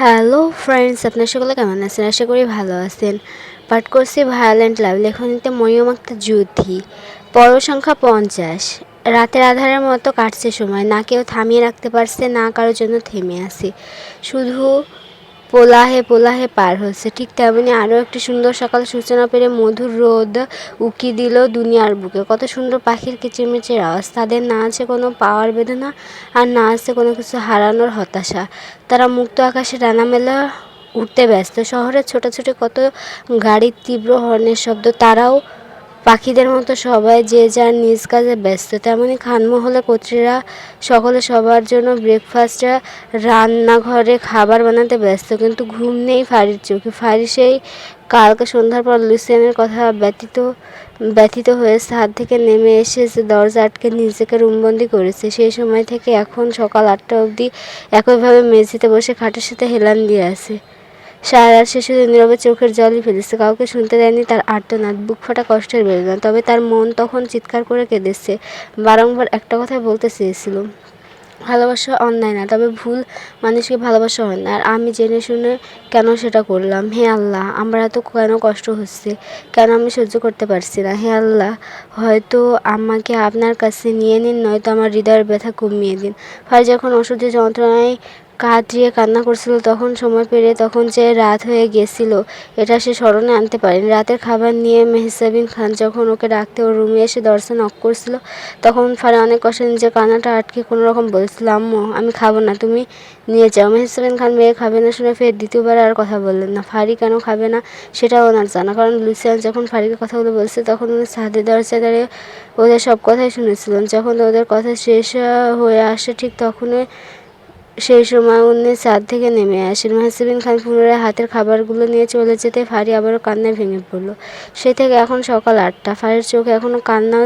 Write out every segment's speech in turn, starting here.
Hello friends আপনার সকলে কেমন আছেন? আশা করি ভালো আছেন। পাঠ করছি ভায়োলেন্ট লাভ লেখনীতে মরিয়ম একটা যুদ্ধি সংখ্যা পঞ্চাশ। রাতের আধারের মতো কাটছে সময়। না কেউ থামিয়ে রাখতে পারছে, না কারোর জন্য থেমে আছে। শুধু পোলাহে পোলাহে পার হচ্ছে। ঠিক তেমনি আরও একটি সুন্দর সকাল সূচনা পেরে মধুর রোদ উকি দিল দুনিয়ার বুকে। কত সুন্দর পাখির কিচিরমিচির আওয়াজ। তাদের না আছে কোনো পাওয়ার বেদনা আর না আছে কোনো কিছু হারানোর হতাশা। তারা মুক্ত আকাশে ডানা মেলা উঠতে ব্যস্ত। শহরের ছোটাছুটি কত গাড়ির তীব্র হর্নের শব্দ। তারাও পাখিদের মতো সবাই যে যার নিজ কাজে ব্যস্ত তেমনই খানমহলে কর্ত্রীরা সকলে সবার জন্য ব্রেকফাস্টে রান্নাঘরে খাবার বানাতে ব্যস্ত। কিন্তু ঘুম নেই ফারির চোখে। ফারি সেই কালকে সন্ধ্যার পর লুসিয়ানের কথা ব্যতীত, ব্যথিত হয়ে ছাদ থেকে নেমে এসে যে দরজা আটকে নিজেকে রুমবন্দি করেছে। সেই সময় থেকে এখন সকাল আটটা অবধি একইভাবে মেঝেতে বসে খাটের সাথে হেলান দিয়ে আছে। সারা শুধু নীরবে চোখের জলই ফেলেছে, কাউকে শুনতে দেয়নি তার আর্তনাদ বুক ফাটা কষ্টের বেদনা তবে তার মন তখন চিৎকার করে কেঁদেছে, বারংবার একটা কথাই বলতে চেয়েছিল, ভালোবাসা অন্যায় না, তবে ভুল মানুষকে ভালোবাসা হয় না। আর আমি জেনে শুনে কেন সেটা করলাম? হে আল্লাহ, আমার এত কেন কষ্ট হচ্ছে? কেন আমি সহ্য করতে পারছি না? হে আল্লাহ, হয়তো আমাকে আপনার কাছে নিয়ে নিন, নয়তো আমার হৃদয়ের ব্যথা কমিয়ে দিন। ভাই যখন অসহ্য যন্ত্রণায় কাটিয়ে কান্না করছিল, তখন সময় পেরে তখন যে রাত হয়ে গেছিল, এটা সে স্মরণে আনতে পারেনি। রাতের খাবার নিয়ে মেহসাবিন খান যখন ওকে ডাকতে ওর রুমে এসে দরজা নক করছিল, তখন ফারে অনেক কষ্টে নিজের কান্নাটা আটকে কোনো রকম বলছিল, আম্মু, আমি খাব না, তুমি নিয়ে যাও। মেহসাবিন খান মেয়ে খাবে না শুনে ফের দ্বিতীয়বার আর কথা বললেন না। ফারি কেন খাবে না, সেটাও ওনার জানা, কারণ লুসিয়ান যখন ফারিকে কথাগুলো বলছে, তখন উনি ছাদের দরজায় দাঁড়িয়ে ওদের সব কথাই শুনেছিলেন। যখন ওদের কথা শেষ হয়ে আসে, ঠিক তখনই সেই সময় উনি ছাদ থেকে নেমে আসেন। মাহসিবিন খান পুনরায় হাতের খাবারগুলো নিয়ে চলে যেতে ফারি আবারও কান্নায় ভেঙে পড়ল। সে থেকে এখন সকাল আটটা। ফারির চোখে এখনও কান্না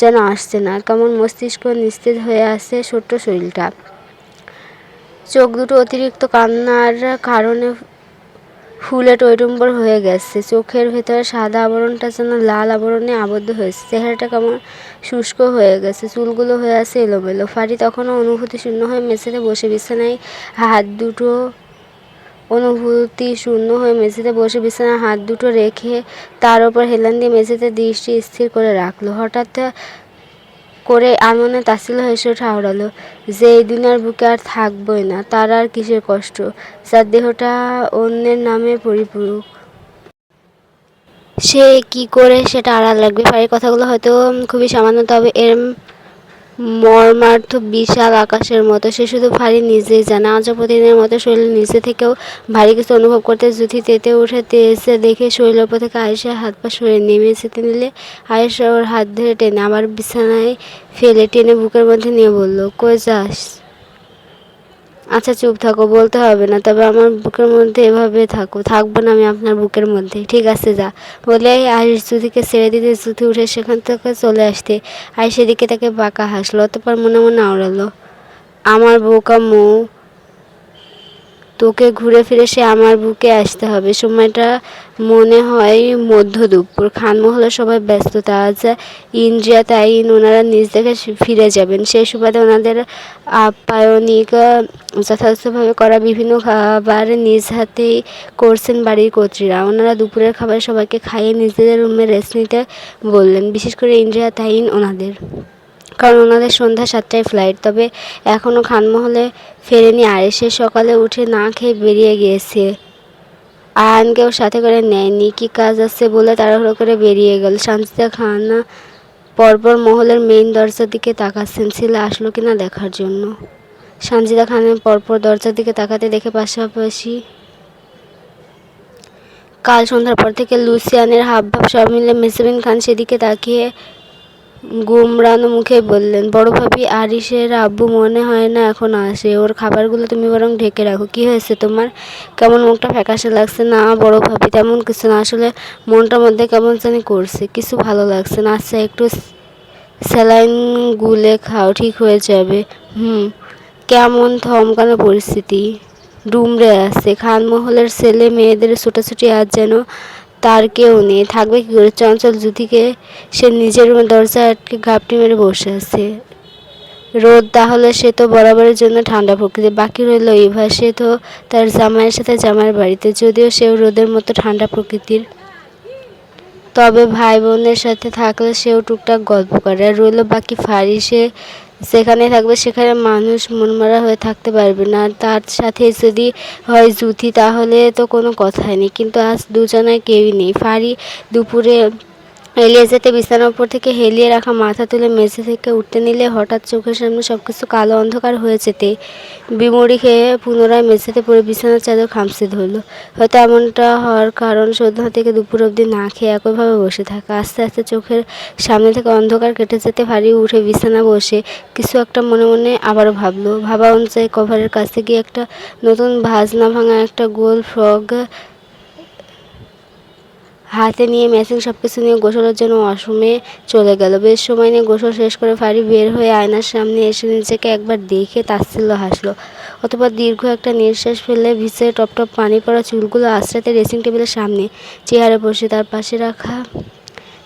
যেন আসছে না, কেমন মস্তিষ্ক নিস্তেজ হয়ে আসছে ছোট্ট শরীরটা। চোখ দুটো অতিরিক্ত কান্নার কারণে ফুলে টৈটম্বর হয়ে গেছে। চোখের ভেতরে সাদা আবরণটা যেন লাল আবরণে আবদ্ধ হয়েছে। চেহারাটা কেমন শুষ্ক হয়ে গেছে, চুলগুলো হয়ে আছে এলোমেলো। ফারি তখনও অনুভূতি শূন্য হয়ে মেঝেতে বসে বিছানায় হাত দুটো অনুভূতি শূন্য হয়ে মেঝেতে বসে বিছানায় হাত দুটো রেখে তার ওপর হেলান দিয়ে মেঝেতে দৃষ্টি স্থির করে রাখল। হঠাৎ করে আমনে তাসিল হেসে ঠাউরালো যে, এই দুনিয়ার বুকে আর থাকবই না, তার আর কিসের কষ্ট? যার দেহটা অন্যের নামে পরিপূরক সে কি করে সেটা আড়াল লাগবে? ফারির কথাগুলো হয়তো খুবই সামান্য, তবে এর মর্মার্থ বিশাল আকাশের মতো। সে শুধু ফারি নিজেই জানে। আজ প্রতিদিনের মতো শরীর নিচে থেকেও ভারী কিছু অনুভব করতে, জুথি তেতে উঠে তেসে দেখে শরীরের ওপর থেকে আয়েশার হাত পা সরে নেমে যেতে নিলে আয়েশা ওর হাত ধরে টেনে, আবার বিছানায় ফেলে টেনে বুকের মধ্যে নিয়ে বলল, কই যাস? আচ্ছা চুপ থাকো, বলতে হবে না। তবে আমার বুকের মধ্যে এভাবে থাকো। থাকব না আমি আপনার বুকের মধ্যে। ঠিক আছে, যা। বলে আয়ুষ জুথিকে ছেড়ে দিতে জুথি উঠে সেখান থেকে চলে আসতে। আর সেদিকে তাকে বাঁকা হাসলো, অতপর মনে মনে আওড়ালো। আমার বোকা মৌ তোকে ঘুরে ফিরে সে আমার বুকে আসতে হবে। সময়টা মনে হয় মধ্য দুপুর। খানমহলে সবাই ব্যস্ততা আজ ইন্দ্রিয়া তাইন ওনারা নিজ দেখে ফিরে যাবেন। সেই সুবাদে ওনাদের আপ্যায়নিক, যথাযথভাবে করা বিভিন্ন খাবার নিজ হাতেই করছেন বাড়ির কর্ত্রীরা। ওনারা দুপুরের খাবার সবাইকে খাইয়ে নিজেদের রুমে রেস্ট নিতে বললেন। বিশেষ করে ইন্দ্রিয়া তাইন ওনাদের। কারণ ওনাদের সন্ধ্যা সাতটায় ফ্লাইট তবে এখনও খানমহলে ফেরেনি। আর এসে সকালে উঠে না খেয়ে বেরিয়ে গিয়েছে। আয়নকেও সাথে করে নেয়নি। কী কাজ আছে বলে তাড়াহুড়ো করে বেরিয়ে গেল। শান্তিতা খান পরপর মহলের মেইন দরজার দিকে তাকাচ্ছেন। ছেলে আসলো কিনা দেখার জন্য। সঞ্জিতা খানের পরপর দরজার দিকে তাকাতে দেখে পাশাপাশি কাল সন্ধ্যার পর থেকে লুসিয়ানের হাবভাব সব মিলে মেসবিন খান সেদিকে তাকিয়ে গুমরানো মুখে বললেন, বড় ভাবি আরিসের আব্বু মনে হয় না এখন আসে। ওর খাবারগুলো তুমি বরং ঢেকে রাখো। কি হয়েছে তোমার? কেমন মুখটা ফ্যাকাশে লাগছে? না বড় ভাবি, তেমন কিছু না। আসলে মনটার মধ্যে কেমন জানি করছে। কিছু ভালো লাগছে না। আচ্ছা একটু স্যালাইন গুলে খাও, ঠিক হয়ে যাবে। হুম, কেমন থমকানো পরিস্থিতি। ডুমরে আছে। খানমহলের ছেলে মেয়েদের ছোটাছুটি আজ যেন তার কেউ নেই। থাকবে কী করে? চঞ্চল জ্যোতিকে সে নিজের দরজা আটকে ঘাপটি মেরে বসে আছে। রোদ তাহলে সে তো বরাবরের জন্য ঠান্ডা প্রকৃতি বাকি রইল ইভা সে তো তার জামাইয়ের সাথে জামাইয়ের বাড়িতে। যদিও সেও রোদের মতো ঠান্ডা প্রকৃতির। তবে ভাই বোনের সাথে থাকলে সেও টুকটাক গল্প করে। আর রইল বাকি ফাড়ি সে যেখানে থাকবে, সেখানে মানুষ মনমরা হয়ে থাকতে পারবে না। আর তার সাথে যদি হয় জুতি তাহলে তো কোনো কথাই নেই। কিন্তু আজ দুজনের কেউই নেই। ফাড়ি দুপুরে এলিয়ে যেতে বিছানার উপর থেকে হেলিয়ে রাখা মাথা তুলে মেঝে থেকে উঠতে নিলে হঠাৎ চোখের সামনে সব কিছু কালো অন্ধকার হয়ে যেতে। বিমুড়ি খেয়ে পুনরায় মেঝেতে পড়ে বিছানার চাদর খামসে ধরলো। হয়তো এমনটা হওয়ার কারণ সন্ধ্যা থেকে দুপুর অবধি না খেয়ে একইভাবে বসে থাকা। আস্তে আস্তে চোখের সামনে থেকে অন্ধকার কেটে যেতে ভারী উঠে বিছানা বসে। কিছু একটা মনে মনে আবারও ভাবলো। ভাবা অনুযায়ী কভারের কাছে গিয়ে একটা নতুন ভাজ না ভাঙা একটা গোল ফ্রগ হাতে নিয়ে মেশিন সব কিছু নিয়ে গোসলের জন্য ওয়াশরুমে চলে গেল। বেশ সময় নিয়ে গোসল শেষ করে ফাড়ি বের হয়ে আয়নার সামনে এসে নিজেকে একবার দেখে তাচ্ছিল্য হাসলো। অথবা দীর্ঘ একটা নিঃশ্বাস ফেলে ভিজে টপ টপ পানি পড়া চুলগুলো আশ্রাতে ড্রেসিং টেবিলের সামনে, চেয়ারে বসে তার পাশে রাখা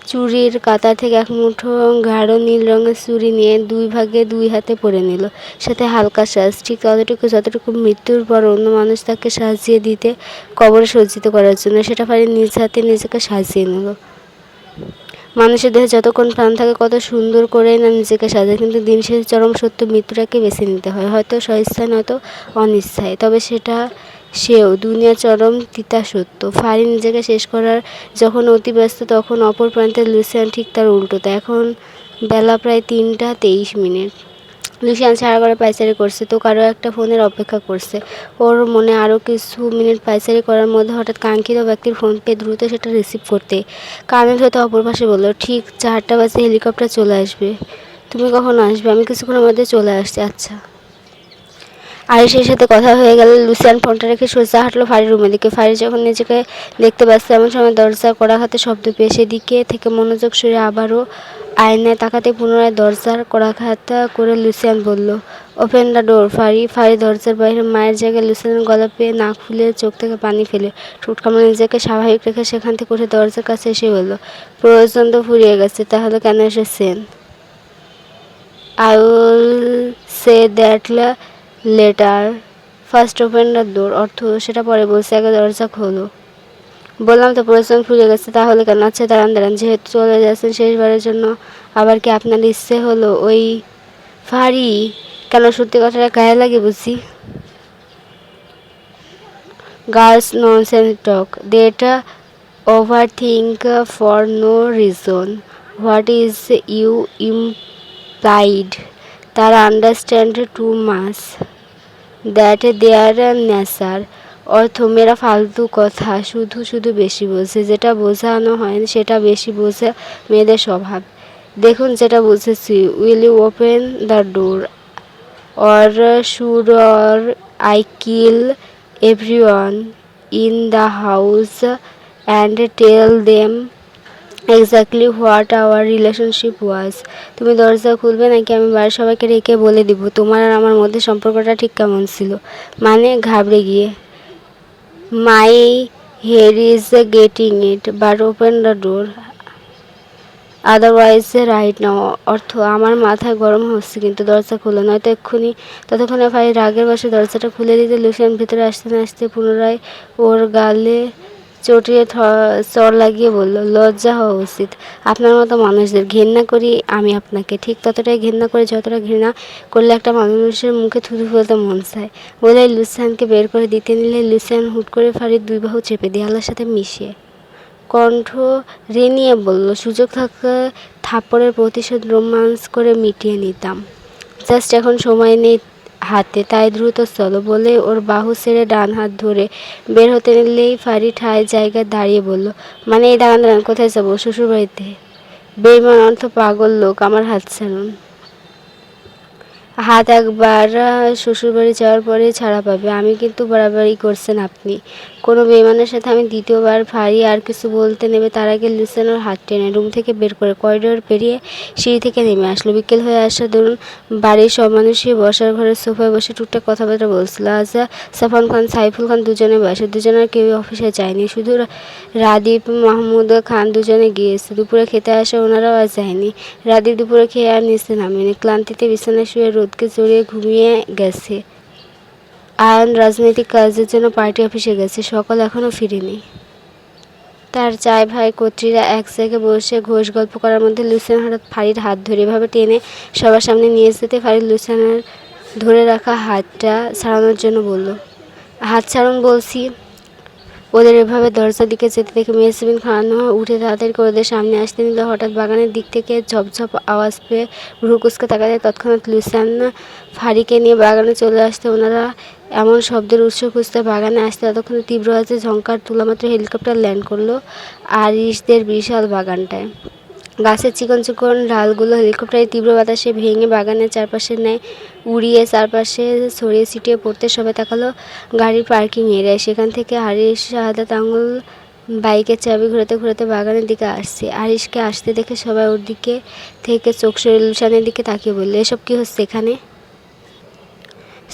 চুরির কাতা থেকে এক মুঠো গাঢ় নীল রঙের চুড়ি নিয়ে দুই ভাগে দুই হাতে পরে নিল। সাথে হালকা সাজ, ঠিক ততটুকু যতটুকু মৃত্যুর পর অন্য মানুষ তাকে সাজিয়ে দিতে কবরে সজ্জিত করার জন্য সেটা পারে নিজ হাতে নিজেকে সাজিয়ে নিল। মানুষের দেহে যতক্ষণ প্রাণ থাকে কত সুন্দর করে না নিজেকে সাজায়, কিন্তু দিন শেষে চরম সত্য মৃত্যুটাকে বেছে নিতে হয়। হয়তো স্বইচ্ছায় নয়তো অনিচ্ছায়। তবে সেটা সেও দুনিয়া চরম তিতা সত্য ফারি নিজেকে শেষ করার যখন অতি ব্যস্ত, তখন অপর প্রান্তে লুসিয়ান ঠিক তার উল্টোটা এখন বেলা প্রায় তিনটা তেইশ মিনিট। লুসিয়ান সারা ঘরে পাইচারি করছে, তো কারও একটা ফোনের অপেক্ষা করছে। ওর মনে আরও কিছু মিনিট পাইচারি করার মধ্যে হঠাৎ কাঙ্ক্ষিত ব্যক্তির ফোন পেয়ে দ্রুত সেটা রিসিভ করতে। কানের হয়তো অপর পাশে বলল, ঠিক চারটা বাজে হেলিকপ্টার চলে আসবে। তুমি কখন আসবে? আমি কিছুক্ষণের মধ্যে চলে আসছি। আচ্ছা। আয়েশের সাথে কথা হয়ে গেল লুসিয়ান ফোনটা রেখে সোজা হাঁটলো ফাড়ির রুমের দিকে। ফাড়ি যখন নিজেকে দেখতে ব্যস্ত এমন সময় দরজা কড়া হাতে শব্দ পেয়ে সেদিকে থেকে মনোযোগ সরে আবারও আয়নায় তাকাতে পুনরায় দরজার কড়া খাতা করে লুসিয়ান বলল ওপেন দ্য ডোর ফাড়ি ফাড়ি দরজার বাইরে মায়ের জায়গায় লুসিয়ানের গলা পেয়ে নাক ফুলে চোখ থেকে পানি ফেলে ঠোঁট নিজেকে স্বাভাবিক রেখে সেখান থেকে উঠে দরজার কাছে এসে বলল, প্রয়োজন তো ফুরিয়ে গেছে, তাহলে কেন এসেছেন? I will say that letter first open the door অর্থ সেটা পরে বলছে, আগে দরজা খোলো। বললাম তো প্রয়োজন ফুরিয়ে গেছে, তাহলে কেন? আচ্ছা দাঁড়ান দাঁড়ান, যেহেতু চলে যাচ্ছেন শেষবারের জন্য, আবার কি আপনার ইচ্ছে হলো ওই ফাড়ি? কেন সত্যি কথাটা গায়ে লাগে বুঝি? Girls nonsense talk দেটা overthink for no reason what is you implied তারা understand to mass that their nature অর্থ মেয়েরা ফালতু কথা শুধু শুধু বেশি বোঝে যেটা বোঝানো হয় সেটা বেশি বোঝে মেয়েদের স্বভাব। দেখুন যেটা বুঝেছি will you open the door or should or I kill everyone in the house and tell them exactly what our relationship was তুমি দরজা খুলবে নাকি আমি বাড়ির সবাইকে রেখে বলে দিব? তোমার আর আমার মধ্যে সম্পর্কটা ঠিক কেমন ছিল? মানে ঘাবড়ে গিয়ে। My hair is getting it but open the door otherwise right now অর্থ আমার মাথায় গরম হচ্ছে, কিন্তু দরজা খুলো। নয়তো এক্ষুনি, ততক্ষণে ভাই রাগের বসে দরজাটা খুলে দিতে লুসিয়ান ভিতরে আসতে না আসতে পুনরায় ওর গালে চটিয়ে চর লাগিয়ে বলল, লজ্জা হওয়া উচিত। আপনার মতো মানুষদের ঘৃণা করি আমি আপনাকে। ঠিক ততটাই ঘৃণা করে যতটা ঘৃণা করলে একটা মানুষের মুখে থুতু ফেলতে মন চায়। বলে লুসিয়ানকে বের করে দিতে নিলে লুসিয়ান হুট করে ফাড়ির দুই বাহু চেপে দেয়ালের সাথে মিশিয়ে কণ্ঠ রেনিয়ে বলল, সুযোগ থাকা থাপ্পড়ের প্রতিশোধ রোমান্স করে মিটিয়ে নিতাম। জাস্ট এখন সময় নেই হাতে তাই দ্রুত চলো বলে ওর বাহু ছেড়ে ডান হাত ধরে বের হতে নিলেই ফাড়ি ঠায় জায়গায় দাঁড়িয়ে বলল মানে এই দাঁড়ান দাঁড়ান, কোথায় যাব? শ্বশুরবাড়িতে? বেইমান অর্থ পাগল লোক, আমার হাত ছাড়ুন। হাত একবার শ্বশুরবাড়ি যাওয়ার পরে ছাড়া পাবে, আমি কিন্তু বাড়াবাড়ি করছেন আপনি। কোনো বেমানের সাথে আমি দ্বিতীয়বার ফাড়ি আর কিছু বলতে নেবে তার আগে লুসেন ওর হাত টেনে রুম থেকে বের করে করিডোর পেরিয়ে সিঁড়ি থেকে নেমে আসলো। বিকেল হয়ে আসা ধরুন বাড়ির সব মানুষই বসার ঘরের সোফায় বসে টুকটাক কথাবার্তা বলছিল। আজ সাফান খান, সাইফুল খান দুজনে বসে। দুজনের কেউ অফিসে যায়নি, শুধু রাদীপ, মাহমুদ খান দুজনে গিয়েছে। দুপুরে খেতে আসে ওনারাও আর যায়নি। রাদীপ দুপুরে খেয়ে আর নিচে নামেনি। ক্লান্তিতে বিছানায় শুয়ে রোদকে জড়িয়ে ঘুমিয়ে গেছে। আয়ন রাজনৈতিক কাজের জন্য পার্টি অফিসে গেছে, সকল এখনও ফিরিনি। তার চায় ভাই কর্ত্রীরা এক জায়গায় বসে ঘোষ গল্প করার মধ্যে লুসেন হঠাৎ ফাড়ির হাত ধরে এভাবে টেনে সবার সামনে নিয়ে যেতে ফাড়ি লুসিয়ানের ধরে রাখা হাতটা ছাড়ানোর জন্য বলল, হাত ছাড়ুন বলছি। ওদের এভাবে দরজার দিকে যেতে দেখে মেসবিন খাওয়ানো উঠে করে ওদের সামনে আসতে নিল। হঠাৎ বাগানের দিক থেকে ঝপঝপ আওয়াজ পেয়ে ভ্রুকুসকে তাকাতে তৎক্ষণাৎ লুসান ফাড়িকে নিয়ে বাগানে চলে আসতে ওনারা এমন শব্দের উৎস খুঁজতে বাগানে আসতে ততক্ষণে তীব্র আছে ঝঙ্কার তোলামাত্র হেলিকপ্টার ল্যান্ড করল আরিশদের বিশাল বাগানটায়। গাছের চিকন চিকন ডালগুলো হেলিকপ্টারের তীব্র বাতাসে ভেঙে বাগানের চারপাশে নেয় উড়িয়ে চারপাশে ছড়িয়ে ছিটিয়ে পড়তে সবাই তাকালো গাড়ির পার্কিং এরিয়ায়। সেখান থেকে হারিস শাহাদাত আঙুল বাইকের চাবি ঘুরাতে ঘুরাতে বাগানের দিকে আসছে। আরিশকে আসতে দেখে সবাই ওর দিকে থেকে চোখ সরিয়ে লুসানের দিকে তাকিয়ে বলল, এসব কী হচ্ছে এখানে?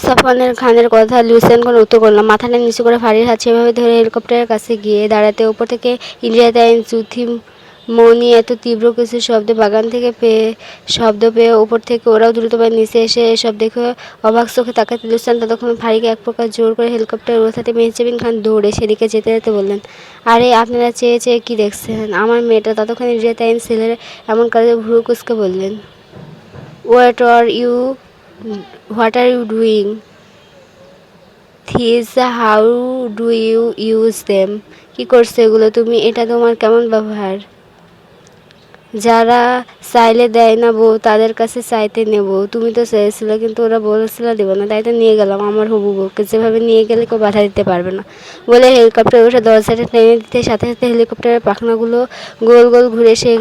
সাফানের খানের কথা লুসেন কোনো উত্তর করলাম মাথাটা নিচু করে ফাড়ির হাত সেভাবে ধরে হেলিকপ্টারের কাছে গিয়ে দাঁড়াতে, ওপর থেকে ইন্ডিয়াতে আইন চুথি মনি এত তীব্র কিছু শব্দে বাগান থেকে পেয়ে, শব্দ পেয়ে ওপর থেকে ওরাও দ্রুতভাবে নিচে এসে এসব দেখে অবাক চোখে তাকাতে লুসান ততক্ষণ ফাড়িকে এক প্রকার জোর করে হেলিকপ্টার ওঠাতে মেহজাবিন খান দৌড়ে সেদিকে যেতে যেতে বললেন, আরে, আপনারা চেয়ে চেয়ে কী দেখছেন? আমার মেয়েটা ততক্ষণ আইন ছেলের এমন কাজে ভ্রু কুচকে বললেন what are you what are you doing this how do you use them কী করছে এগুলো? তুমি, এটা তোমার কেমন ব্যবহার? যারা চাইলে দেয় না বউ, তাদের কাছে চাইতে নেব। তুমি তো চেয়েছিলে, কিন্তু ওরা বলেছিল দেবো না, তাই তো নিয়ে গেলাম আমার হবু বউকে। যেভাবে নিয়ে গেলে কেউ বাধা দিতে পারবে না। বলে হেলিকপ্টার উঠে দরজাটা টেনে দিতে, সাথে সাথে হেলিকপ্টারের পাখনাগুলো গোল গোল ঘুরে সে,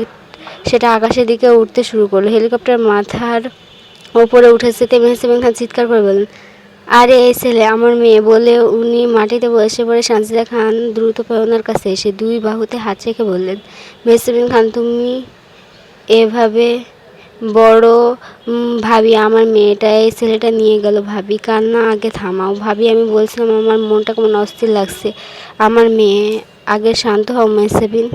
সেটা আকাশের দিকে উঠতে শুরু করল। হেলিকপ্টার মাথার ওপরে উঠেছে তেমনি সেমেন খান চিৎকার করে বললেন, আরে, এই ছেলে আমার মেয়ে। বলে উনি মাটিতে বসে পড়ে শান্তিদা খান দ্রুত পায়ে ওনার কাছে এসে দুই বাহুতে হাত রেখে বললেন মেহসিবিন খান তুমি এভাবে বড় ভাবি আমার মেয়েটা এই ছেলেটা নিয়ে গেল ভাবি। কান্না, আগে থামাও। ভাবি, আমি বলছিলাম, আমার মনটা কেমন অস্থির লাগছে। আমার মেয়ে আগে শান্ত হও মেহসেবিন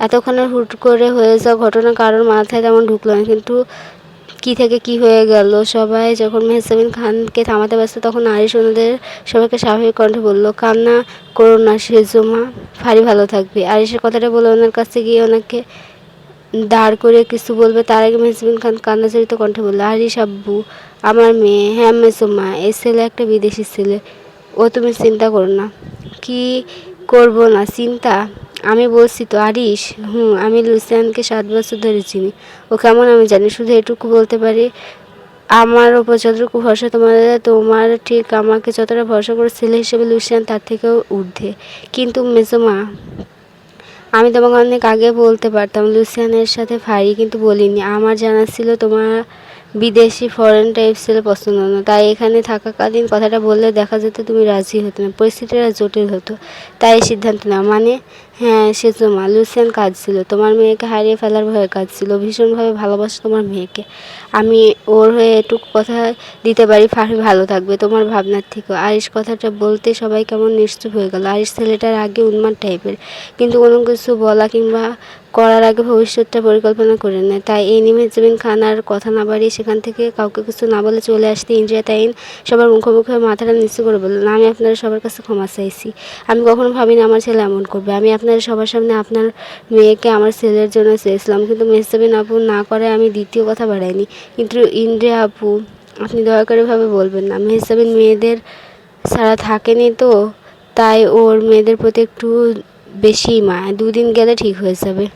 এতক্ষণে হুট করে হয়ে যাওয়া ঘটনা কারোর মাথায় তেমন ঢুকলো না। কিন্তু কি থেকে কি হয়ে গেল? সবাই যখন মেহসাবিন খানকে থামাতে ব্যস্ত, তখন আরিশ ওনাদের সবাইকে স্বাভাবিক কণ্ঠে বলল, কান্না করো না সেজমা ফারি ভালো থাকবে। আরিশের কথাটা বলে ওনার কাছে গিয়ে ওনাকে দাঁড় করে কিছু বলবে, তার আগে মেহসাবিন খান কান্নাচরিত কণ্ঠে বলল আরিশ আব্বু আমার মেয়ে হ্যাঁ মেসোমা এই ছেলে একটা বিদেশি ছেলে, ও তুমি চিন্তা করো না। কি করব না, চিন্তা? আমি বলছি তো, আরিশ, হুম, আমি লুসিয়ানকে সাত বছর ধরে চিনি, ও কেমন আমি জানি, শুধু এটুকু বলতে পারি, আমার ওপর যতটুকু ভরসা তোমার তোমার ঠিক আমাকে যতটা ভরসা করে ছেলে হিসেবে লুসিয়ান তার থেকেও ঊর্ধ্বে। কিন্তু মেজমা আমি তোমাকে অনেক আগে বলতে পারতাম, লুসিয়ানের সাথে ফারি কিন্তু বলিনি। আমার জানা ছিল তোমার বিদেশি ফরেন টাইপ ছেলে পছন্দ না। তাই এখানে থাকাকালীন কথাটা বললে দেখা যেত তুমি রাজি হতো না। পরিস্থিতিটা জটিল হতো। তাই সিদ্ধান্ত নেওয়া। মানে হ্যাঁ সে তোমা লুসিয়ান কাজ ছিল তোমার মেয়েকে হারিয়ে ফেলার ভয়ে কাজ ছিল ভীষণভাবে ভালোবাসো তোমার মেয়েকে। আমি ওর হয়ে এটুকু কথা দিতে পারি ফারি ভালো থাকবে, তোমার ভাবনার থেকে আরিস কথাটা বলতে সবাই কেমন নিশ্চুপ হয়ে গেল। আরিস ছেলেটার আগে উন্মাদ টাইপের কিন্তু কোনো কিছু বলা কিংবা করার আগে ভবিষ্যৎটা পরিকল্পনা করে নেয় তাই এই নিমে জমিন খান আর কথা না বাড়িয়ে সেখান থেকে কাউকে কিছু না বলে চলে আসতে ইন্ডিয়া তাইন সবার মুখোমুখি মাথাটা নিচু করে বললেন আমি আপনারা সবার কাছে ক্ষমা চাইছি। আমি কখনো ভাবিনি আমার ছেলে এমন করবে। আমি আপনার সবার সামনে আপনার মেয়েকে আমার ছেলের জন্য চেয়েছিলাম, কিন্তু মেহসাবিন আপু না করে আমি দ্বিতীয় কথা বাড়াইনি। কিন্তু ইন্ডিয়া আপু, আপনি দয়া করে ভাবে বলবেন না। মেহসাবিন মেয়েদের ছাড়া থাকেনি তো, তাই ওর মেয়েদের প্রতি একটু বেশি মা দুদিন গেলে ঠিক হয়ে যাবে।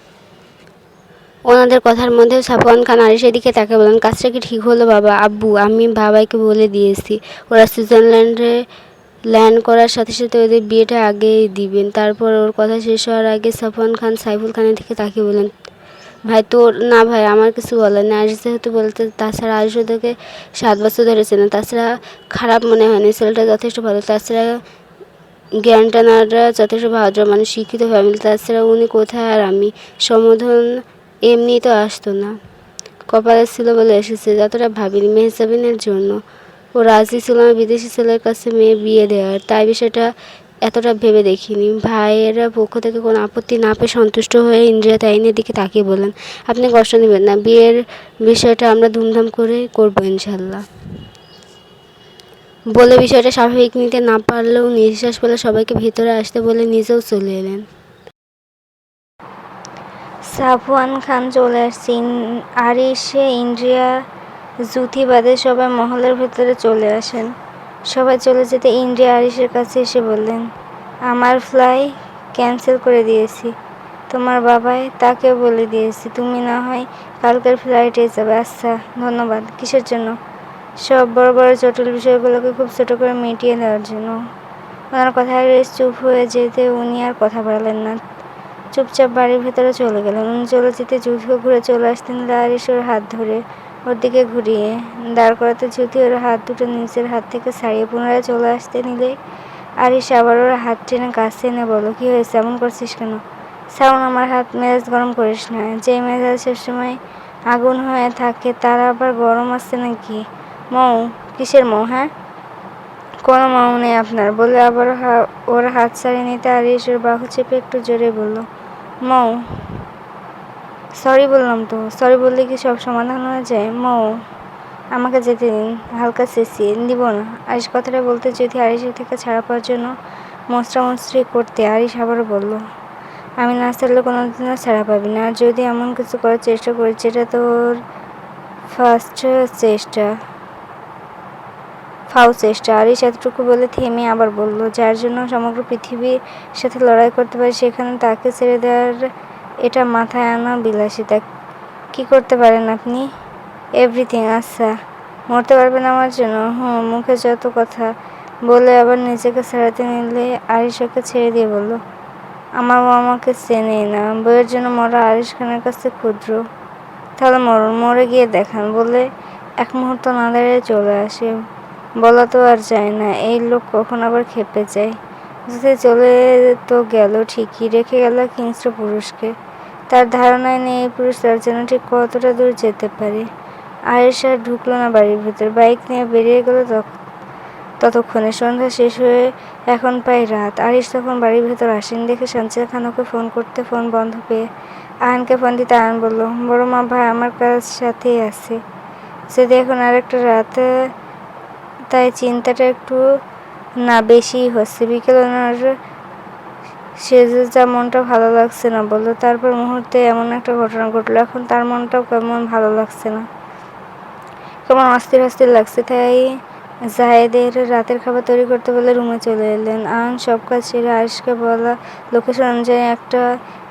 ওনাদের কথার মধ্যে সাফওয়ান খান আরিসের দিকে তাকে বলেন, কাজটা কি ঠিক হলো বাবা? আব্বু, আমি বাবাইকে বলে দিয়েছি। ওরা সুইজারল্যান্ডে ল্যান্ড করার সাথে সাথে ওদের বিয়েটা আগেই দিবেন। তারপর ওর কথা শেষ হওয়ার আগে সাফওয়ান খান সাইফুল খানের দিকে তাকিয়ে বলেন, ভাই, তোর, না ভাই, আমার কিছু বলার নেই। আরিস যেহেতু বলতে, তাছাড়া আরিস ওদেরকে সাত বছর ধরেছে না তাছাড়া খারাপ মনে হয়নি, ছেলেটা যথেষ্ট ভালো। তাছাড়া জ্ঞান টানারা যথেষ্ট ভদ্র মানে শিক্ষিত ফ্যামিলি তাছাড়া উনি কোথায় আর আমি? সম্বোধন এমনি তো আসতো না। কপালে ছিল বলে এসেছে, যতটা ভাবিনি মেহজাবিনের জন্য। ও রাজি ছিল না বিদেশি ছেলের কাছে মেয়ে বিয়ে দেওয়ার, তাই বিষয়টা এতটা ভেবে দেখিনি। ভাইয়েরা পক্ষ থেকে কোনো আপত্তি না পেয়ে সন্তুষ্ট হয়ে ইন্দ্রিয়া তাইনের দিকে তাকিয়ে বললেন, আপনি কষ্ট নেবেন না, বিয়ের বিষয়টা আমরা ধুমধাম করে করব ইনশাল্লাহ বলে বিষয়টা স্বাভাবিক নিতে না পারলেও নিঃশ্বাস ফেলে সবাইকে ভিতরে আসতে বলে নিজেও চলে এলেন। সাফওয়ান খান চলে আসছে। ইন- আরিশে ইন্দ্রিয়া জুথি বাদে সবাই মহলের ভেতরে চলে আসেন। সবাই চলে যেতে ইন্দ্রিয়া আরিশের কাছে এসে বললেন, আমার ফ্লাই ক্যান্সেল করে দিয়েছি। তোমার বাবাই তাকে বলে দিয়েছি, তুমি না হয় কালকের ফ্লাইটে যাবে। আচ্ছা ধন্যবাদ। কিসের জন্য? সব বড় বড় জটিল বিষয়গুলোকে খুব ছোট করে মিটিয়ে দেওয়ার জন্য। ওনার আরিশ চুপ হয়ে যেতে উনি আর কথা বাড়ালেন না। চুপচাপ বাড়ির ভেতরে চলে উনি চলে যেতে যুথি ঘুরে চলে আসতেন আরিস ওর হাত ধরে ওর দিকে ঘুরিয়ে। দাঁড় করাতে যুথি ওর হাত দুটো নিচের হাত থেকে ছাড়িয়ে পুনরায় চলে আসতে নিলে আরিস আবার ওর হাত টেনে কাছে এনে বলো, কী হয়েছে? এমন করছিস কেন? সাউন, আমার হাত মেজাজ গরম করিস না। যে মেজাজ সবসময় আগুন হয়ে থাকে তার আবার গরম আসছে নাকি? মৌ, কিসের মৌ হ্যাঁ? কোনো মাও নেই আপনার, বলে আবার ওর হাত ছাড়িয়ে নিতে আরিস ওর বাহু চেপে একটু জোরে বলল মৌ সরি বললাম তো। সরি বললে কি সব সমাধান হয়ে যায়? মৌ আমাকে যেতে দিন। হালকা চেঁচিয়ে। দিব না। আরিস কথাটা বলতে যদি আরিসের থেকে ছাড়া পাওয়ার জন্য মশরি করতে আরিস আবারও বলল, আমি না ছাড়লে কোনো দিনও ছাড়া পাবি না। আর যদি এমন কিছু করার চেষ্টা করি, যেটা তোর ফার্স্ট চেষ্টা ফাউ চেষ্টা আরিস এতটুকু বলে থেমে আবার বলল, যার জন্য সমগ্র পৃথিবীর সাথে লড়াই করতে পারে, সেখানে তাকে ছেড়ে দেওয়ার এটা মাথায় আনা বিলাসিতা কি করতে পারেন আপনি? এভরিথিং আচ্ছা। মরতে পারবেন আমার জন্য? হুম, মুখে যত কথা বলে আবার নিজেকে ছাড়াতে নিলে আরিস ওকে ছেড়ে দিয়ে বলল, আমার মা আমাকে চেনেই না। বইয়ের জন্য মরা আরিস খানের কাছে ক্ষুদ্র। তাহলে মরুন, মরে গিয়ে দেখান। বলে এক মুহূর্ত না দাঁড়িয়ে চলে আসে। বলা তো আর যায় না। এই লোক কখন আবার খেপে যায়? যদি চলে তো গেল ঠিকই, রেখে গেল হিংস্র পুরুষকে। তার ধারণায় নেই এই পুরুষ তার জন্য ঠিক কতটা দূর যেতে পারে। আয়েশ ঢুকলো না বাড়ির ভেতর। বাইক নিয়ে বেরিয়ে গেল ততক্ষণে। সন্ধ্যা শেষ হয়ে এখন প্রায় রাত। আরিস তখন বাড়ির ভেতর আসেন দেখে সঞ্চয় খানকে ফোন করতে ফোন বন্ধ পেয়ে আয়নকে ফোন দিতে আয়ন বলল, বড় মা ভাই, আমার কাছ সাথেই আছে। যদি এখন আরেকটা রাতে তাই চিন্তাটা একটু না বেশি হচ্ছে। বিকেল ওনার সেজে যা মনটা ভালো লাগছে না বলল তারপর মুহূর্তে এমন একটা ঘটনা ঘটলো, এখন তার মনটাও কেমন ভালো লাগছে না। কেমন অস্থির অস্থির লাগছে, তাই জাহেদের রাতের খাবার তৈরি করতে বলে রুমে চলে এলেন। আন সব কাজ সেরে আরিশকে বলা, লোকেশন অনুযায়ী একটা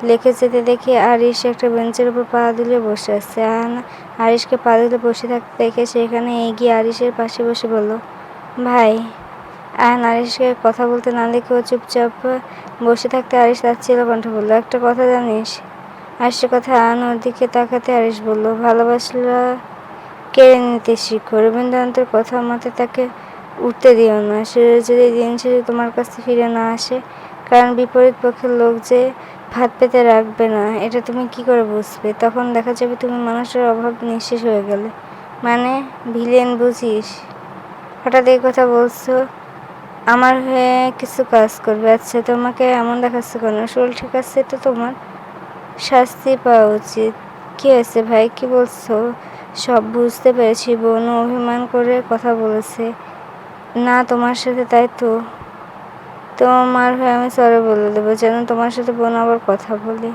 লেখে যেতে দেখে। আরিশ একটা বেঞ্চের উপর পা দিলে বসে আছে। আন আরিশকে পা বসে থাকতে দেখে সেখানে এগিয়ে আরিশের পাশে বসে বলল, ভাই, আয়ন আরিশকে কথা বলতে না দেখে ও চুপচাপ বসে থাকতে আরিশ তাচ্ছিল কণ্ঠ বলল, একটা কথা জানিস? আরিশের কথা আয়ন ওর দিকে তাকাতে আরিশ বলল, ভালোবাসলা কেড়ে নিতে শিখো, রবীন্দ্রনাথের কথা মতে তাকে উঠতে দিও না, সে যদি দিন শেষে তোমার কাছে ফিরে না আসে কারণ বিপরীত পক্ষের লোক যে ভাত পেতে রাখবে না, এটা তুমি কি করে বুঝবে? তখন দেখা যাবে তুমি মানুষের অভাব নিঃশেষ হয়ে গেলে। মানে ভিলেন বুঝিস? হঠাৎ এই কথা বলছো, আমার হয়ে কিছু কাজ করবে। আচ্ছা তোমাকে এমন দেখাচ্ছে কেন? শরীর ঠিক আছে তো তোমার? শাস্তি পাওয়া উচিত। কি হয়েছে ভাই? কি বলছো? সব বুঝতে পেরেছি। বোন অভিমান করে কথা বলেছে। না তোমার সাথে, তাই তো? তোমার হয়ে আমি সরে বলে দেবো। যেন তোমার সাথে বোন আবার কথা বলি।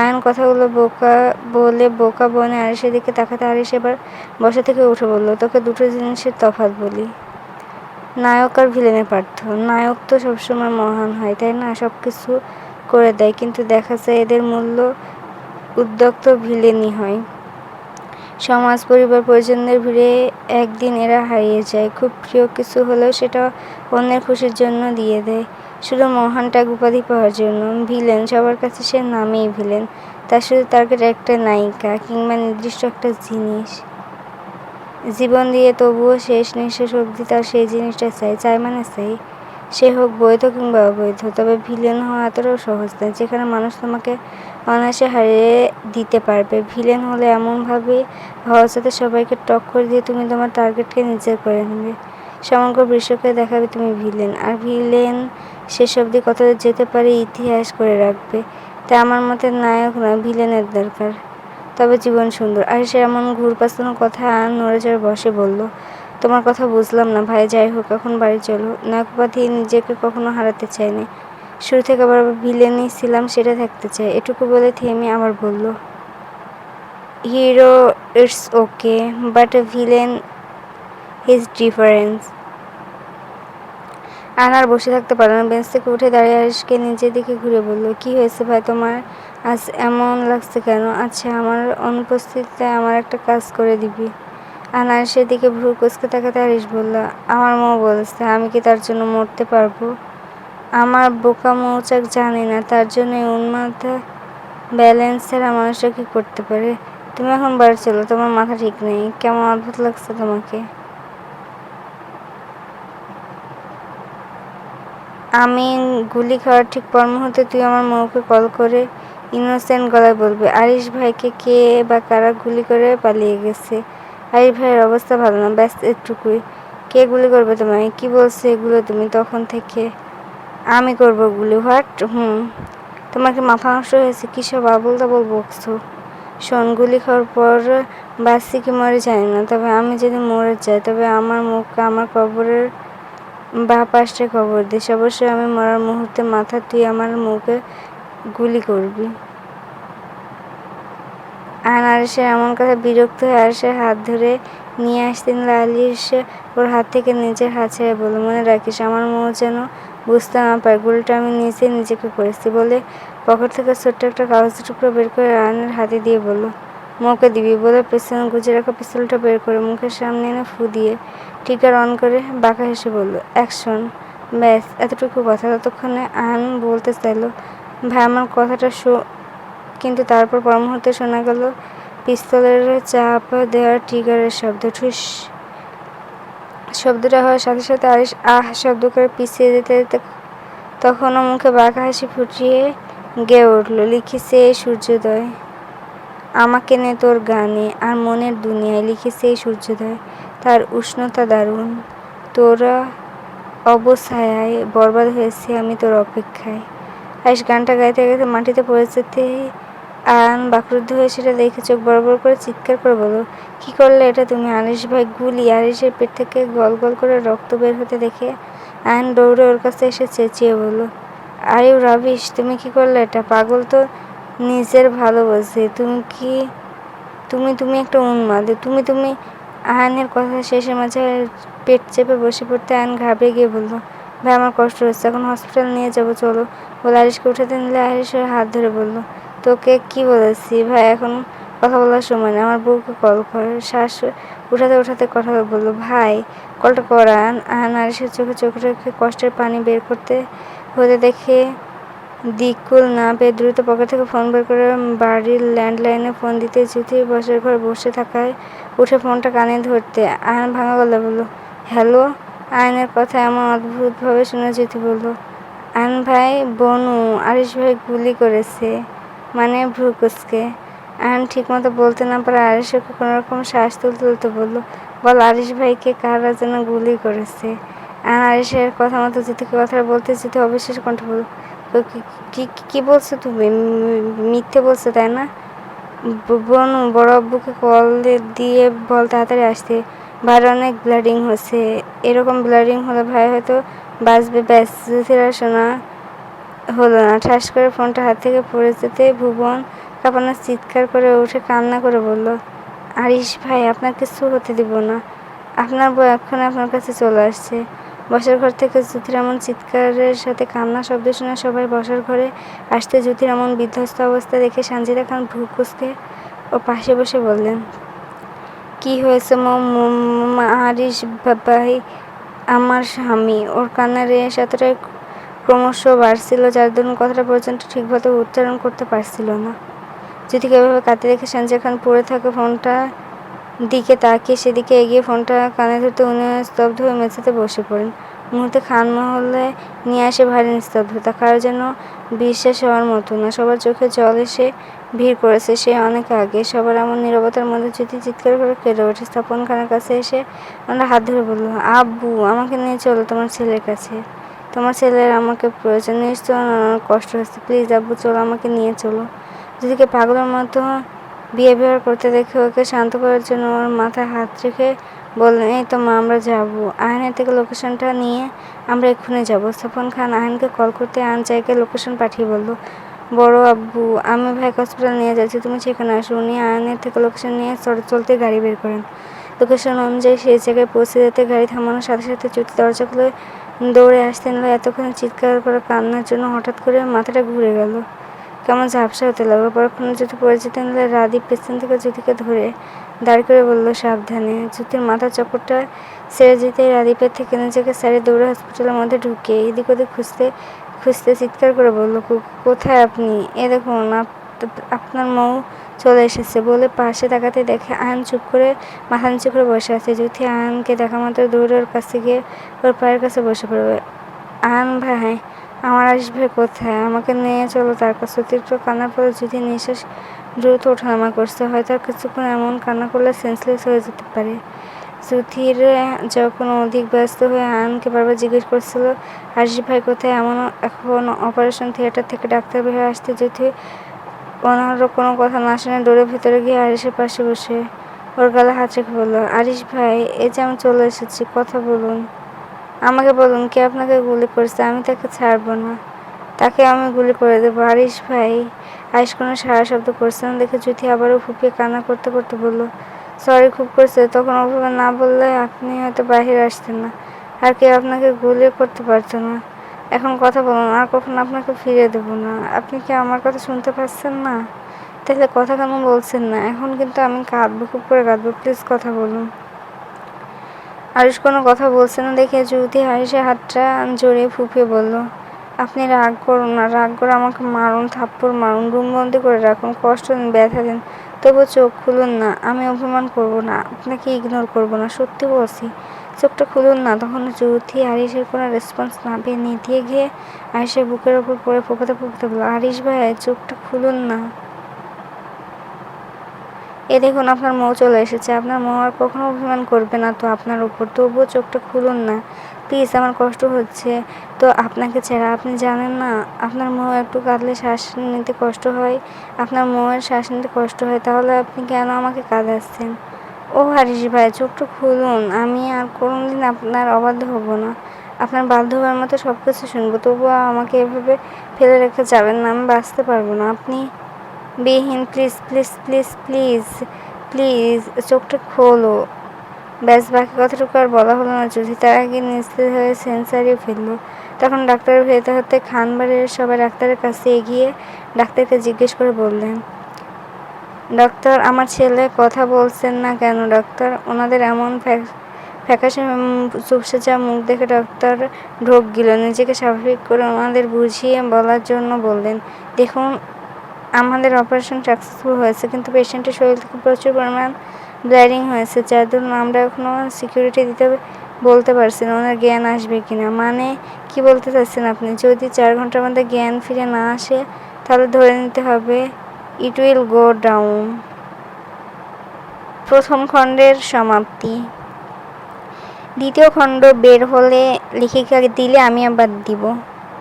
আয়ন কথাগুলো বোকা বলে বোকা বনে আরিসের দিকে তাকাতে আরিস এবার বসা থেকে উঠে বলল, তোকে দুটো জিনিসের তফাৎ বলি। নায়ক আর ভিলেনের পার্থক্য নায়ক তো সবসময় মহান হয়, তাই না? সব কিছু করে দেয়, কিন্তু দেখা যায় এদের মূল্য উদ্যোক্ত ভিলেনই হয়। সমাজ, পরিবার, পরিজনদের ভিড়ে একদিন এরা হারিয়ে যায়। খুব প্রিয় কিছু হলেও সেটা অন্যের খুশির জন্য দিয়ে দেয়। শুধু মহান ট্যাগ উপাধি পাওয়ার জন্য। ভিলেন, সবার কাছে সে নামেই ভিলেন। তার শুধু টার্গেট একটা নায়িকা কিংবা নির্দিষ্ট একটা জিনিস। জীবন দিয়ে তবুও শেষ নিঃশ্বাস অবধি তার সেই জিনিসটা চাই চাই মানে চাই সে হোক বৈধ কিংবা অবৈধ, তবে ভিলেন হওয়া এতটাও সহজ নয় যেখানে মানুষ তোমাকে অনায়াসে হারিয়ে দিতে পারবে। ভিলেন হলে এমনভাবে হওয়া যাতে সবাইকে টক্কর দিয়ে তুমি তোমার টার্গেটকে নিজের করে নেবে। সমগ্র বিশ্বকে দেখাবে তুমি ভিলেন আর ভিলেন শেষ অবধি কতটা যেতে পারে ইতিহাস করে রাখবে। তাই আমার মতে নায়ক নয় ভিলেনের দরকার। তবে জীবন সুন্দর। আর সে এমন ঘুরপাসানো কথা নড়ে চড়ে বসে বলল, তোমার কথা বুঝলাম না ভাই, যাই হোক, এখন বাড়ি চলো। নায়ক উপাধি নিজেকে কখনো হারাতে চাইনি শুরু থেকে আবার ভিলেনই ছিলাম, সেটা থাকতে চাই। এটুকু বলে থেমে আবার বলল hero it's okay but villain his difference আনার বসে থাকতে পারল না। বেঞ্চ থেকে উঠে দাঁড়িয়ে আরিশকে নিজের দিকে ঘুরে বলল, কি হয়েছে ভাই তোমার? আজ এমন লাগছে কেন? আচ্ছা আমার অনুপস্থিতিতে আমার একটা কাজ করে দিবি। আনারসের দিকে ভ্রু কুচকে তাকাতে আরিশ বলল, আমার মা বলছে, আমি কি তার জন্য মরতে পারব? আমার বোকা মৌচাক জানি না, তার জন্য উন্মাদা ব্যালেন্স ছাড়া মানুষটা কি করতে পারে? তুমি এখন বাড়ি চলো, তোমার মাথা ঠিক নেই। কেমন অদ্ভুত লাগছে তোমাকে? আমি গুলি খাওয়ার ঠিক পর মুহূর্তে তুই আমার মৌকে কল করে ইনোসেন্ট গলায় বলবে, আরিশ ভাইকে কে বা কারা গুলি করে পালিয়ে গেছে? আরিশ ভাইয়ের অবস্থা ভালো না ব্যাস এটুকুই। কে গুলি করবে তোমায়? কি বলছে এগুলো তুমি তখন থেকে? আমি করব গুলি হোয়াট হুম। তোমাকে মাথা নষ্ট হয়েছে কী সব আবল তাবল বকছো? শোন, গুলি খাওয়ার পর বাঁচি কি মরে জানি না, তবে আমি যদি মরে যাই, তবে আমার মুখকে আমার কবরের বা পাশে কবর দিস। অবশ্যই আমি মরার মুহূর্তে মাথা তুই আমার মুখে গুলি করবি। আর আরিসের এমন কথা বিরক্ত হয়ে আরিসের হাত ধরে নিয়ে আসতেন লালিশ ওর হাত থেকে নিজের হাত ছেড়ে বলল মনে রাখিস, আমার মুখ যেন বুঝতে না পারে। গুলিটা আমি নিজে নিজেকে করেছি বলে পকেট থেকে ছোট্ট একটা কাগজের টুকরো বের করে রানের হাতে দিয়ে বলল, মুখে দিবি? বলে পেছনে গুজে রাখা পিস্তলটা বের করে মুখের সামনে এনে ফু দিয়ে টিকার অন করে বাঁকা হেসে বলল, অ্যাকশন। ব্যাস, এতটুকু কথা। ততক্ষণে আন বলতে চাইলো, ভাই, আমার কথাটা শো কিন্তু তারপর পর মুহূর্তে শোনা গেল, পিস্তলের চাপ দেওয়ার ট্রিগারের শব্দ, ঠুস। শব্দটা হওয়ার সাথে সাথে আরিস আহ শব্দ করে পিছিয়ে যেতে যেতে তখনও মুখে বাঁকা হাসি ফুটিয়ে গেয়ে উঠল, লিখেছে সূর্যোদয়। আমাকে নে তোর গানে আর মনের দুনিয়ায় লিখেছে সূর্যোদয়। তার উষ্ণতা দারুণ। তোরা অবসায়ায় বরবাদ হয়েছে আমি তোর অপেক্ষায়। আইস গানটা গাইতে গাইতে মাটিতে পড়ে আন বাকরুদ্ধ হয়ে সেটা দেখে চোখ বড় বড় করে চিৎকার করে বলো কি করলে এটা তুমি আনিস ভাই গুলি? আরিসের পেট থেকে গল গল করে রক্ত বের হতে দেখে আয়ন দৌড়ে ওর কাছে এসে চেঁচিয়ে বলল, আরে রাবিশ, তুমি কি করলে এটা? পাগল তো নিজের ভালো বোঝে তুমি কি, তুমি তুমি একটা উন্মাদ। তুমি তুমি আয়নের কথা শেষের মাঝে পেট চেপে বসে পড়তে আয়ন ঘাবড়ে গিয়ে বলল, ভাই, আমার কষ্ট হচ্ছে। এখন হসপিটাল নিয়ে যাব, চলো। বলে আরিশকে উঠাতে নিলে আরিশের হাত ধরে বলল তোকে কি বলেছি? ভাই, এখন কথা বলার সময় না আমার বউকে কল কর। শ্বাস উঠাতে উঠাতে কথা বলল ভাই কলটা করান আহান আরিসের চোখে চোখে রেখে কষ্টের পানি বের করতে হতে দেখে দিকুল না পেয়ে দ্রুত পকেট থেকে ফোন বের করে বাড়ির ল্যান্ডলাইনে ফোন দিতে জ্যোতি বসের ঘর বসে থাকায় উঠে ফোনটা কানে ধরতে। আয়ন ভাঙা গলা বলল, হ্যালো? আয়নের কথা এমন অদ্ভুতভাবে শুনে জ্যোতি বলল আয়ন ভাই, বনু আরিস ভাই গুলি করেছে। মানে ভ্রুকুসকে আয়ন ঠিকমতো বলতে না পারে কোনো রকম শ্বাস তুলতে তুলতে বলল, বল আরিশ ভাইকে কারা যেন গুলি করেছে। আয়ন আরিশের কথা মতো জ্যোতিকে কথা বলতে জ্যোতি অবিশ্বাস কণ্ঠ বলল কি- বলছো তুমি? মিথ্যে বলছো, তাই না? বোন, বড় আব্বুকে কল দিয়ে বল তাড়াতাড়ি আসতে। ভাইয়ের অনেক ব্লাডিং হচ্ছে। এরকম ব্লাডিং হলে ভাই হয়তো বাঁচবে। ব্যাস জ্যোতিরা শোনা হলো না। ঠাস করে ফোনটা হাত থেকে পড়ে যেতে ভুবন কাঁপানো চিৎকার করে উঠে কান্না করে বলল, আরিশ ভাই, আপনার কিছু হতে দিব না। আপনার বউ এখন আপনার কাছে চলে আসছে। বসার ঘর থেকে জ্যোতির এমন চিৎকারের সাথে কান্না, শব্দ শুনে সবাই বসার ঘরে আসতে জ্যোতির এমন বিধ্বস্ত অবস্থা দেখে সঞ্জিতা খান ভ্রু কুঁচকে ও পাশে বসে বললেন, কি হয়েছে মম? আরিশ ভাই আমার স্বামী। ওর কান্নার এতটাই ক্রমশ বাড়ছিল, যার দরুন কথাটা পর্যন্ত ঠিকভাবে উচ্চারণ করতে পারছিল না। জ্যোতিকে এভাবে কাতে দেখে সঞ্জয় খান পড়ে থাকে ফোনটা দিকে তাকিয়ে সেদিকে এগিয়ে ফোনটা কানে ধরতে উনি স্তব্ধ হয়ে মেঝেতে বসে পড়েন। মুহূর্তে খান মহলে নিয়ে আসে ভারী নিস্তব্ধতা, কারও যেন বিশ্বাস হওয়ার মতো না। সবার চোখে জল এসে ভিড় করেছে সে অনেক আগে। সবার এমন নীরবতার মধ্যে যদি চিৎকার করে কেঁদে ওঠে, স্থাপন খানের কাছে এসে আমরা হাত ধরে বলল, আব্বু, আমাকে নিয়ে চলো তোমার ছেলের কাছে। তোমার ছেলের আমাকে প্রয়োজন ওনার কষ্ট হচ্ছে। প্লিজ আব্বু, চলো, আমাকে নিয়ে চলো। দিদিকে পাগলের মতো বিহেভিয়ার করতে দেখে ওকে শান্ত করার জন্য ওর মাথায় হাত রেখে বললেন এই তো মা, আমরা যাব। আয়নের থেকে লোকেশনটা নিয়ে আমরা এক্ষুনি যাব। স্থাপন খান আয়নকে কল করতে আয়ন জায়গায় লোকেশন পাঠিয়ে বলল, বড় আব্বু, আমি ভাই হসপিটাল নিয়ে যাচ্ছি, তুমি সেখানে আসো। উনি আয়নের থেকে লোকেশন নিয়ে চল- চলতে গাড়ি বের করেন। লোকেশন অনুযায়ী সেই জায়গায় পৌঁছে যেতে গাড়ি থামানোর সাথে সাথে চুটি দরজা খুলে দৌড়ে আসতেন নিল এতক্ষণ চিৎকার করে কান্নার জন্য হঠাৎ করে মাথাটা ঘুরে গেল। কেমন ঝাপসা হতে লাগল। পরক্ষণে যদি পরিচিত নিলে রাদীপ পেছন থেকে জ্যোতিকে ধরে দাঁড় করে বলল, সাবধানে। জ্যোতির মাথা চক্করটা সেরে যেতেই রাদীপের থেকে নিজেকে সারে দৌড়ে হসপিটালের মধ্যে ঢুকে এদিক ওদিক খুঁজতে খুঁজতে চিৎকার করে বলল, "কো- কোথায় আপনি? এ দেখুন, আপ- আপনার মৌ চলে এসেছে। বলে পাশে তাকাতে দেখে আয়ন চুপ করে, মাথা নিচু করে বসে আছে। জ্যোতি আয়নকে দেখা মাত্র দৌড়ে ওর কাছে গিয়ে ওর পায়ের কাছে বসে পড়বে। আয়ন ভাই, আমার আসবে কোথায়? আমাকে নিয়ে চলো তার কাছে। অতিরিক্ত কান্নার পরে যদি নিঃশ্বাস দ্রুত ওঠানামা করছে, হয়তো কিছুক্ষণ এমন কান্না করলে সেন্সলেস হয়ে যেতে পারে। সুধীর যখন অধিক ব্যস্ত হয়ে আয়নকে বারবার জিজ্ঞেস করছিল আশিস ভাই কোথায়? এমন এখন অপারেশন থিয়েটার থেকে ডাক্তার হয়ে আসতে যদি ওনারও কোনো কথা না শুনে দৌড়ে ভেতরে গিয়ে আরিসের পাশে বসে। ওর গালে রেখে বলল আরিস ভাই, এই যে আমি চলে এসেছি, কথা বলুন। আমাকে বলুন, কে আপনাকে গুলি করেছে? আমি তাকে ছাড়বো না। তাকে আমি গুলি করে দেবো। আরিস ভাই আরিস কোনো সারা শব্দ করছে না দেখে জ্যোতি আবারও ফুপিয়ে কান্না করতে করতে বলল, সরি, খুব করছে। তখন ওভাবে না বললে আপনি হয়তো বাইরে আসতেন না। আর কেউ আপনাকে গুলি করতে পারতো না। এখন কথা বলুন আর কখনো আপনাকে ফিরে দেবো না। আপনি কি আমার কথা শুনতে পাচ্ছেন না? তাহলে কথা কেন বলছেন না। এখন কিন্তু আমি কাঁদবো, খুব করে কাঁদবো। প্লিজ কথা বলুন। আরিশ কোনো কথা বলছে না দেখে যুবতী হারিসের হাতটা জড়িয়ে ফুপিয়ে বলল, আপনি রাগ করুন না, রাগ করে আমাকে মারুন, থাপ্পড় মারুন, রুমবন্দি করে রাখুন, কষ্ট দিন, ব্যথা দিন। তবু চোখ খুলুন না, আমি অভিমান করব না, আপনাকে ইগনোর করব না, সত্যি বলছি। চোখটা খুলুন না, তখন যুবতী আরিসের কোনো রেসপন্স না পেয়ে নিধিয়ে গিয়ে আরিসের বুকের ওপর পড়ে ফোপাতে ফোপাতে বলল আরিস ভাই, চোখটা খুলুন না। এ দেখুন, আপনার মৌ চলে এসেছে। আপনার মৌ আর কখনো অভিমান করবে না তো আপনার উপর। তবুও চোখটা খুলুন না। প্লিজ, আমার কষ্ট হচ্ছে। তো আপনাকে ছাড়া আপনি জানেন না, আপনার মৌ একটু কাঁদলে শ্বাস নিতে কষ্ট হয়? আপনার মৌয়ের শ্বাস নিতে কষ্ট হয়, তাহলে আপনি কেন আমাকে কাঁদাচ্ছেন? ও হারিস ভাই চোখটা খুলুন। আমি আর কোনোদিন আপনার অবাধ্য হব না। আপনার বাধ্য হওয়ার মতো সব কিছু শুনব। তবুও আমাকে এভাবে ফেলে রেখে যাবেন না, আমি বাঁচতে পারব না। আপনি বিহীন please please please please please চোখটা খোলো। ব্যাস, বাকি কথাটুকু আর বলা হলো না। যদি তার আগে নিস্তেজ হয়ে সেন্স হারিয়ে ফেলল, তখন ডাক্তারের ভেতর হতে খানবাড়ির সবাই ডাক্তারের কাছে এগিয়ে ডাক্তারকে জিজ্ঞেস করে বললেন ডক্টর আমার ছেলে কথা বলছেন না কেন ডক্টর ওনাদের এমন ফ্যাক- ফ্যাকাশে উম, চুপসে যা মুখ দেখে ডক্টর ঢোক গেল। নিজেকে স্বাভাবিক করে ওনাদের বুঝিয়ে বলার জন্য বললেন দেখুন আমাদের অপারেশন সাকসেসফুল হয়েছে কিন্তু পেশেন্টের শরীর থেকে প্রচুর পরিমাণ ব্লাডিং হয়েছে যার জন্য আমরা এখনও সিকিউরিটি দিতে বলতে পারছি না ওনার জ্ঞান আসবে কিনা? মানে কি বলতে চাচ্ছেন আপনি? যদি চার ঘণ্টার মধ্যে জ্ঞান ফিরে না আসে তাহলে ধরে নিতে হবে ইট উইল গো ডাউন প্রথম খণ্ডের সমাপ্তি। দ্বিতীয় খণ্ড বের হলে লেখিকাকে দিলে আমি আবার দিব।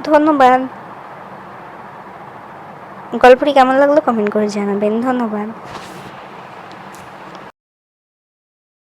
ধন্যবাদ। গল্পটি কেমন লাগল কমেন্ট করে জানাবেন। ধন্যবাদ।